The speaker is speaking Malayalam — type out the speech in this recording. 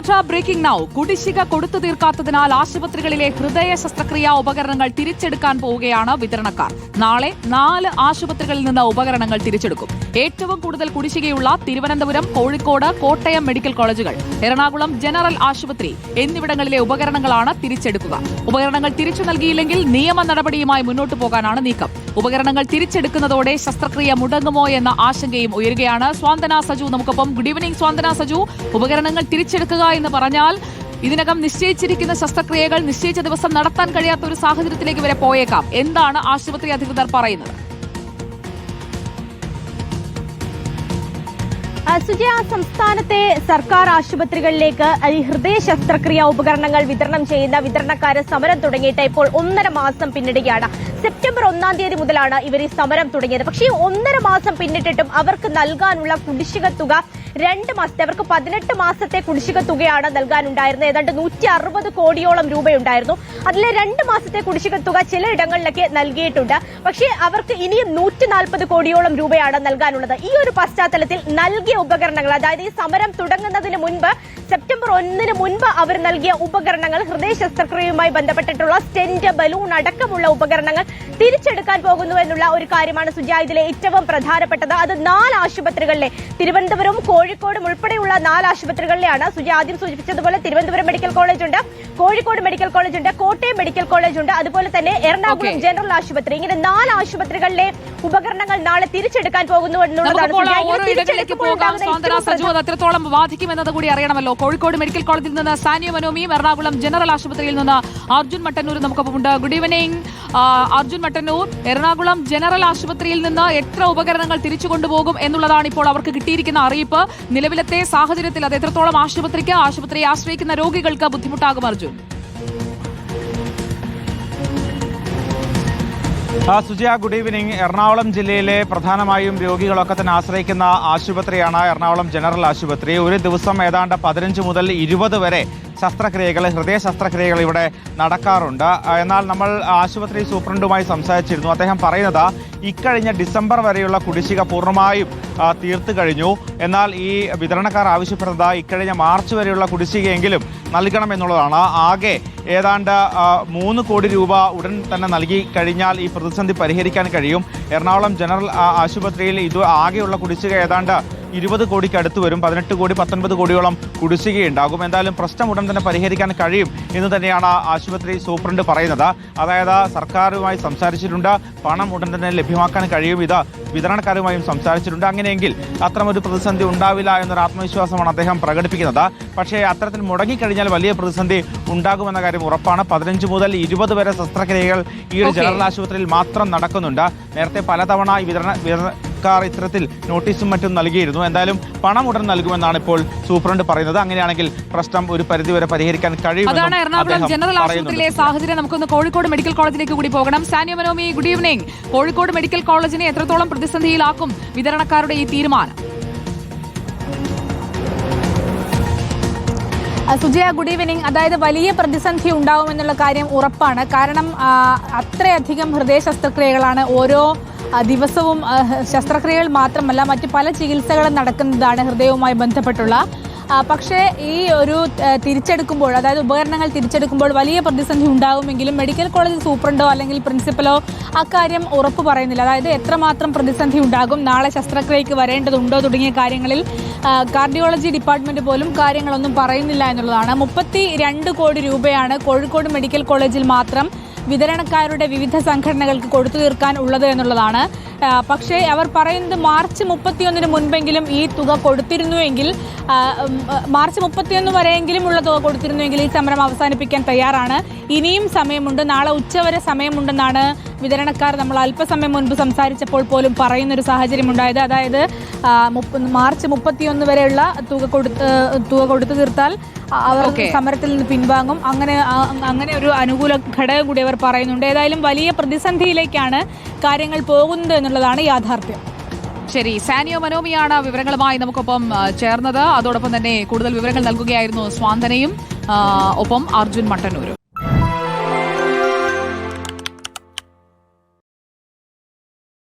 റിപ്പോർട്ടർ ബ്രേക്കിംഗ് നൌ കുടിശ്ശിക കൊടുത്തു തീർക്കാത്തതിനാൽ ആശുപത്രികളിലെ ഹൃദയ ശസ്ത്രക്രിയാ ഉപകരണങ്ങൾ തിരിച്ചെടുക്കാൻ പോവുകയാണ് വിതരണക്കാർ. നാളെ നാല് ആശുപത്രികളിൽ നിന്ന് ഉപകരണങ്ങൾ തിരിച്ചെടുക്കും. ഏറ്റവും കൂടുതൽ കുടിശ്ശികയുള്ള തിരുവനന്തപുരം കോഴിക്കോട് കോട്ടയം മെഡിക്കൽ കോളേജുകൾ എറണാകുളം ജനറൽ ആശുപത്രി എന്നിവിടങ്ങളിലെ ഉപകരണങ്ങളാണ് തിരിച്ചെടുക്കുക. ഉപകരണങ്ങൾ തിരിച്ചു നൽകിയില്ലെങ്കിൽ നിയമ നടപടിയുമായി മുന്നോട്ടു പോകാനാണ് നീക്കം. ഉപകരണങ്ങൾ തിരിച്ചെടുക്കുന്നതോടെ ശസ്ത്രക്രിയ മുടങ്ങുമോ എന്ന ആശങ്കയും ഉയരുകയാണ്. സ്വാന്തന സജു നമുക്കൊപ്പം. Good evening Swanthana Saju. ഉപകരണങ്ങൾ തിരിച്ചെടുക്കുക എന്ന് പറഞ്ഞാൽ ഇതിനകം നിശ്ചയിച്ചിരിക്കുന്ന ശസ്ത്രക്രിയകൾ നിശ്ചയിച്ച ദിവസം നടത്താൻ കഴിയാത്ത ഒരു സാഹചര്യത്തിലേക്ക് വരെ പോയേക്കാം. എന്താണ് ആശുപത്രി അധികൃതർ പറയുന്നത്? സുജയ സംസ്ഥാനത്തെ സർക്കാർ ആശുപത്രികളിലേക്ക് ഹൃദയ ശസ്ത്രക്രിയ ഉപകരണങ്ങൾ വിതരണം ചെയ്യുന്ന വിതരണക്കാരെ സമരം തുടങ്ങിയിട്ട് ഇപ്പോൾ ഒന്നര മാസം പിന്നിടുകയാണ്. സെപ്റ്റംബർ ഒന്നാം തീയതി മുതലാണ് ഇവർ ഈ സമരം തുടങ്ങിയത്. പക്ഷേ ഒന്നര മാസം പിന്നിട്ടിട്ടും അവർക്ക് നൽകാനുള്ള കുടിശ്ശിക തുക രണ്ട് മാസത്തെ അവർക്ക് പതിനെട്ട് മാസത്തെ കുടിശ്ശിക തുകയാണ് നൽകാനുണ്ടായിരുന്നത്. ഏതാണ്ട് നൂറ്റി അറുപത് കോടിയോളം രൂപയുണ്ടായിരുന്നു. അതിലെ രണ്ട് മാസത്തെ കുടിശ്ശിക തുക ചിലയിടങ്ങളിലൊക്കെ നൽകിയിട്ടുണ്ട്. പക്ഷേ അവർക്ക് ഇനിയും നൂറ്റി നാൽപ്പത് കോടിയോളം രൂപയാണ് നൽകാനുള്ളത്. ഈ ഒരു പശ്ചാത്തലത്തിൽ നൽകിയ ഉപകരണങ്ങൾ അതായത് ഈ സമരം തുടങ്ങുന്നതിന് മുൻപ് സെപ്റ്റംബർ ഒന്നിന് മുൻപ് അവർ നൽകിയ ഉപകരണങ്ങൾ ഹൃദയ ശസ്ത്രക്രിയയുമായി ബന്ധപ്പെട്ടിട്ടുള്ള സ്റ്റെന്റ് ബലൂൺ അടക്കമുള്ള ഉപകരണങ്ങൾ തിരിച്ചെടുക്കാൻ പോകുന്നു എന്നുള്ള ഒരു കാര്യമാണ് സുജ ഇതിലെ ഏറ്റവും പ്രധാനപ്പെട്ടത്. അത് നാല് ആശുപത്രികളിലെ തിരുവനന്തപുരം കോഴിക്കോടും ഉൾപ്പെടെയുള്ള നാല് ആശുപത്രികളിലെയാണ് സുജ ആദ്യം സൂചിപ്പിച്ചതുപോലെ തിരുവനന്തപുരം മെഡിക്കൽ കോളേജ് ഉണ്ട് കോഴിക്കോട് മെഡിക്കൽ കോളേജ് ഉണ്ട് കോട്ടയം മെഡിക്കൽ കോളേജ് ഉണ്ട് അതുപോലെ തന്നെ എറണാകുളം ജനറൽ ആശുപത്രി. ഇങ്ങനെ നാല് ആശുപത്രികളിലെ ഉപകരണങ്ങൾ നാളെ തിരിച്ചെടുക്കാൻ പോകുന്നു എന്നുള്ളതാണ് അത്രത്തോളം ബാധിക്കുമെന്നത് കൂടി അറിയണമല്ലോ. കോഴിക്കോട് മെഡിക്കൽ കോളേജിൽ നിന്ന് സാനിയ മനോമിയും എറണാകുളം ജനറൽ ആശുപത്രിയിൽ നിന്ന് Arjun Mattannur നമുക്കൊപ്പമുണ്ട്. Good evening Arjun Mattannur Ernakulam general ആശുപത്രിയിൽ നിന്ന് എത്ര ഉപകരണങ്ങൾ തിരിച്ചു കൊണ്ടുപോകും എന്നുള്ളതാണ് ഇപ്പോൾ അവർക്ക് കിട്ടിയിരിക്കുന്ന അറിയിപ്പ്. നിലവിലത്തെ സാഹചര്യത്തിൽ അത് എത്രത്തോളം ആശുപത്രിക്ക് ആശുപത്രിയെ ആശ്രയിക്കുന്ന രോഗികൾക്ക് ബുദ്ധിമുട്ടാകും അർജുൻ? സുജയ ഗുഡ് ഈവനിങ് എറണാകുളം ജില്ലയിലെ പ്രധാനമായും രോഗികളൊക്കെ തന്നെ ആശ്രയിക്കുന്ന ആശുപത്രിയാണ് എറണാകുളം ജനറൽ ആശുപത്രി. ഒരു ദിവസം ഏതാണ്ട് പതിനഞ്ച് മുതൽ ഇരുപത് വരെ ശസ്ത്രക്രിയകൾ ഹൃദയ ശസ്ത്രക്രിയകൾ ഇവിടെ നടക്കാറുണ്ട്. എന്നാൽ നമ്മൾ ആശുപത്രി സൂപ്രണ്ടുമായി സംസാരിച്ചിരുന്നു. അദ്ദേഹം പറയുന്നത് ഇക്കഴിഞ്ഞ ഡിസംബർ വരെയുള്ള കുടിശ്ശിക പൂർണമായും തീർത്തു കഴിഞ്ഞു. എന്നാൽ ഈ വിതരണക്കാർ ആവശ്യപ്പെടുന്നത് ഇക്കഴിഞ്ഞ മാർച്ച് വരെയുള്ള കുടിശ്ശികയെങ്കിലും നൽകണമെന്നുള്ളതാണ് ആകെ ഏതാണ്ട് മൂന്ന് കോടി രൂപ ഉടൻ തന്നെ നൽകി കഴിഞ്ഞാൽ ഈ പ്രതിസന്ധി പരിഹരിക്കാൻ കഴിയും. എറണാകുളം ജനറൽ ആശുപത്രിയിൽ ഇത് ആകെയുള്ള കുടിശ്ശിക ഏതാണ്ട് ഇരുപത് കോടിക്ക് അടുത്ത് വരും പതിനെട്ട് കോടി പത്തൊൻപത് കോടിയോളം കുടിശ്ശികയുണ്ടാകും. എന്തായാലും പ്രശ്നം ഉടൻ തന്നെ പരിഹരിക്കാൻ കഴിയും എന്ന് തന്നെയാണ് ആശുപത്രി സൂപ്രണ്ട് പറയുന്നത്. അതായത് സർക്കാരുമായി സംസാരിച്ചിട്ടുണ്ട് പണം ഉടൻ തന്നെ ലഭ്യമാക്കാൻ കഴിയും ഇത് വിതരണക്കാരുമായും സംസാരിച്ചിട്ടുണ്ട്. അങ്ങനെയെങ്കിൽ അത്തരമൊരു പ്രതിസന്ധി ഉണ്ടാവില്ല എന്നൊരു ആത്മവിശ്വാസമാണ് അദ്ദേഹം പ്രകടിപ്പിക്കുന്നത്. പക്ഷേ അത്തരത്തിൽ മുടങ്ങിക്കഴിഞ്ഞാൽ വലിയ പ്രതിസന്ധി ഉണ്ടാകുമെന്ന കാര്യം ഉറപ്പാണ്. പതിനഞ്ച് മുതൽ ഇരുപത് വരെ ശസ്ത്രക്രിയകൾ ഈ ഒരു. ജനറൽ ആശുപത്രിയിൽ മാത്രം നടക്കുന്നുണ്ട്. നേരത്തെ പലതവണ ഈ വിതരണ വിതരണക്കാർ ഇത്തരത്തിൽ നോട്ടീസും മറ്റും നൽകിയിരുന്നു. എന്തായാലും പണം ഉടൻ നൽകുമെന്നാണ് ഇപ്പോൾ സൂപ്രണ്ട് പറയുന്നത്. അങ്ങനെയാണെങ്കിൽ പ്രശ്നം ഒരു പരിധിവരെ പരിഹരിക്കാൻ കഴിയും അതാണ് എറണാകുളം ജനറൽ ആശുപത്രിയിലെ സാഹചര്യം നമുക്കൊന്ന് കോഴിക്കോട് മെഡിക്കൽ കോളേജിലേക്ക് കൂടി പോകണം. Sania Manomi good evening. Kozhikode medical കോളേജിനെ എത്രത്തോളം പ്രതിസന്ധിയിലാക്കും വിതരണക്കാരുടെ ഈ തീരുമാനം? സുജയ ഗുഡ് ഈവനിങ് അതായത് വലിയ പ്രതിസന്ധി ഉണ്ടാവുമെന്നുള്ള കാര്യം ഉറപ്പാണ്. കാരണം അത്രയധികം ഹൃദയ ശസ്ത്രക്രിയകളാണ് ഓരോ ദിവസവും ശസ്ത്രക്രിയകൾ മാത്രമല്ല മറ്റ് പല ചികിത്സകളും നടക്കുന്നതാണ് ഹൃദയവുമായി ബന്ധപ്പെട്ടുള്ള. പക്ഷേ ഈ ഒരു തിരിച്ചെടുക്കുമ്പോൾ അതായത് ഉപകരണങ്ങൾ തിരിച്ചെടുക്കുമ്പോൾ വലിയ പ്രതിസന്ധി ഉണ്ടാകുമെങ്കിലും മെഡിക്കൽ കോളേജ് സൂപ്രണ്ടോ അല്ലെങ്കിൽ പ്രിൻസിപ്പലോ അക്കാര്യം ഉറപ്പ് പറയുന്നില്ല. അതായത് എത്രമാത്രം പ്രതിസന്ധി ഉണ്ടാകും നാളെ ശസ്ത്രക്രിയയ്ക്ക് വരേണ്ടതുണ്ടോ തുടങ്ങിയ കാര്യങ്ങളിൽ കാർഡിയോളജി ഡിപ്പാർട്ട്മെന്റ് പോലും കാര്യങ്ങളൊന്നും പറയുന്നില്ല എന്നുള്ളതാണ്. മുപ്പത്തി കോടി രൂപയാണ് കോഴിക്കോട് മെഡിക്കൽ കോളേജിൽ മാത്രം വിതരണക്കാരുടെ വിവിധ സംഘടനകൾക്ക് കൊടുത്തു തീർക്കാൻ ഉള്ളത് എന്നുള്ളതാണ് പക്ഷേ അവർ പറയുന്നത് മാർച്ച് മുപ്പത്തിയൊന്നിന് മുൻപെങ്കിലും ഈ തുക കൊടുത്തിരുന്നുവെങ്കിൽ മാർച്ച് മുപ്പത്തിയൊന്ന് വരെയെങ്കിലും ഉള്ള തുക കൊടുത്തിരുന്നുവെങ്കിൽ ഈ സമരം അവസാനിപ്പിക്കാൻ തയ്യാറാണ്. ഇനിയും സമയമുണ്ട്. നാളെ ഉച്ചവരെ സമയമുണ്ടെന്നാണ് വിതരണക്കാർ നമ്മൾ അല്പസമയം മുൻപ് സംസാരിച്ചപ്പോൾ പോലും പറയുന്നൊരു സാഹചര്യം ഉണ്ടായത് അതായത് മാർച്ച് മുപ്പത്തിയൊന്ന് വരെയുള്ള തുക കൊടുത്ത് തുക കൊടുത്തു തീർത്താൽ അവർ സമരത്തിൽ നിന്ന് പിൻവാങ്ങും. അങ്ങനെ അങ്ങനെ ഒരു അനുകൂല ഘടകം കൂടി അവർ പറയുന്നുണ്ട്. ഏതായാലും വലിയ പ്രതിസന്ധിയിലേക്കാണ് കാര്യങ്ങൾ പോകുന്നത് എന്നുള്ളതാണ് യാഥാർത്ഥ്യം. ശരി സാനിയോ മനോമിയാണ് വിവരങ്ങളുമായി നമുക്കൊപ്പം ചേർന്നത്. അതോടൊപ്പം തന്നെ കൂടുതൽ വിവരങ്ങൾ നൽകുകയായിരുന്നു സ്വാന്തനയും ഒപ്പം അർജുൻ മട്ടന്നൂരും.